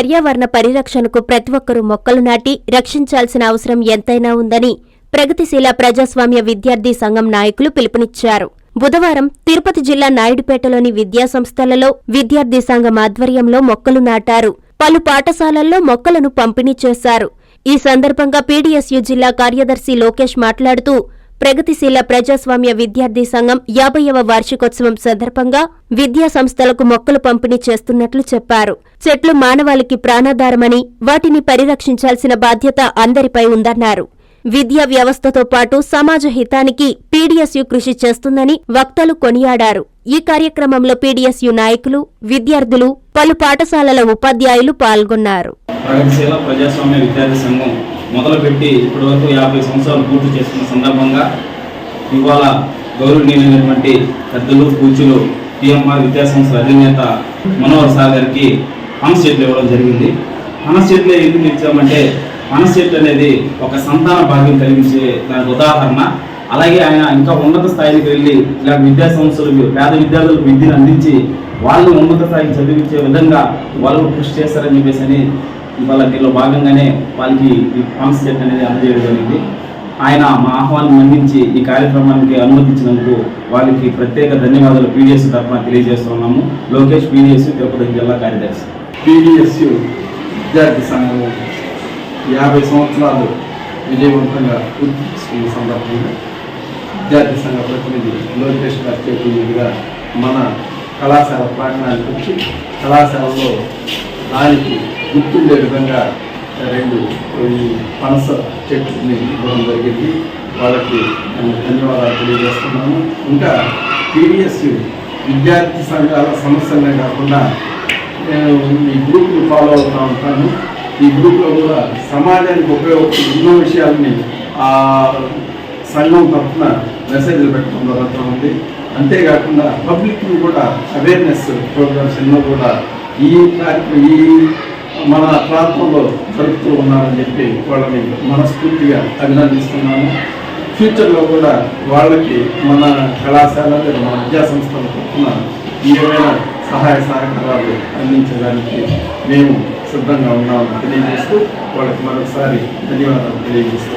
పర్యావరణ పరిరక్షణకు ప్రతి ఒక్కరూ మొక్కలు నాటి రక్షించాల్సిన అవసరం ఎంతైనా ఉందని ప్రగతిశీల ప్రజాస్వామ్య విద్యార్థి సంఘం నాయకులు పిలుపునిచ్చారు. బుధవారం తిరుపతి జిల్లా నాయుడుపేటలోని విద్యాసంస్థలలో విద్యార్థి సంఘం ఆధ్వర్యంలో మొక్కలు నాటారు. పలు పాఠశాలల్లో మొక్కలను పంపిణీ చేశారు. ఈ సందర్భంగా పీడీఎస్యు జిల్లా కార్యదర్శి లోకేష్ మాట్లాడుతూ ప్రగతిశీల ప్రజాస్వామ్య విద్యార్థి సంఘం యాభైవ వార్షికోత్సవం సందర్భంగా విద్యా సంస్థలకు మొక్కలు పంపిణీ చేస్తున్నట్లు చెప్పారు. చెట్లు మానవాళికి ప్రాణాధారమని వాటిని పరిరక్షించాల్సిన బాధ్యత అందరిపై ఉందన్నారు. విద్యా వ్యవస్థతో పాటు సమాజ హితానికి పీడీఎస్యు కృషి చేస్తుందని వక్తలు కొనియాడారు. ఈ కార్యక్రమంలో పీడీఎస్యు నాయకులు విద్యార్థులు పలు పాఠశాలల ఉపాధ్యాయులు పాల్గొన్నారు. ప్రగతిశీల ప్రజాస్వామ్య విద్యార్థి సంఘం మొదలుపెట్టి ఇప్పటివరకు యాభై సంవత్సరాలు పూర్తి చేసుకున్న సందర్భంగా ఇవాళ గౌరవనీయులైనటువంటి పెద్దలు పూజలు టీఎంఆర్ విద్యాసంస్థల అధినేత మనోహర్ సార్ గారికి చెట్లు ఇవ్వడం జరిగింది. మనస్ చెట్లు ఎందుకు ఇచ్చామంటే మనస్ చెట్లు అనేది ఒక సంతాన భాగ్యం కలిగించే దానికి ఉదాహరణ. అలాగే ఆయన ఇంకా ఉన్నత స్థాయికి వెళ్ళి ఇలాంటి విద్యా సంస్థలు పేద విద్యార్థులకు విద్యను అందించి వాళ్ళు ఉన్నత స్థాయికి చదివించే విధంగా వాళ్ళు కృషి చేస్తారని చెప్పేసి అని ఇవాళ దీనిలో భాగంగానే వాళ్ళకి ఈ ఫామ్స్ అనేది అందజేయడం జరిగింది ఆయన మా ఆహ్వానం అందించి ఈ కార్యక్రమానికి అనుమతించినందుకు వాళ్ళకి ప్రత్యేక ధన్యవాదాలు పీడిఎస్ తరఫున తెలియజేస్తున్నాము లోకేష్ పీడిఎస్ తిరుపతి జిల్లా కార్యదర్శి. పీడిఎస్ విద్యార్థి సంఘం యాభై సంవత్సరాలు విజయవంతంగా పూర్తి చేసుకున్న సందర్భంగా విద్యార్థి సంఘ ప్రతినిధి లోకేష్ గారి మన కళాశాల ప్రాంగణానికి వచ్చి కళాశాలలో దానికి గుర్తుండే విధంగా రెండు ఈ పనస చెట్టుని ఇవ్వడం జరిగింది. వాళ్ళకి ధన్యవాదాలు తెలియజేస్తున్నాను. ఇంకా టీవీఎస్ విద్యార్థి సంఘాల సమస్యలే కాకుండా నేను ఈ గ్రూప్ని ఫాలో అవుతూ ఉంటాను. ఈ గ్రూప్లో కూడా సమాజానికి ఉపయోగపడే ఎన్నో విషయాలని ఆ సంఘం తరఫున మెసేజ్లు పెట్టడం జరుగుతూ ఉంది. అంతేకాకుండా పబ్లిక్ని కూడా అవేర్నెస్ ప్రోగ్రామ్స్ ఎన్నో కూడా ఈ కార్యక్రమం ఈ మన ప్రాంతంలో జరుపుతూ ఉన్నారని చెప్పి వాళ్ళని మనస్ఫూర్తిగా అభినందిస్తున్నాము. ఫ్యూచర్లో కూడా వాళ్ళకి మన కళాశాల లేదా మన విద్యా సంస్థల తరఫున ఏమైనా సహాయ సహకారాలు అందించడానికి మేము సిద్ధంగా ఉన్నామని తెలియజేస్తూ వాళ్ళకి మరొకసారి ధన్యవాదాలు తెలియజేస్తూ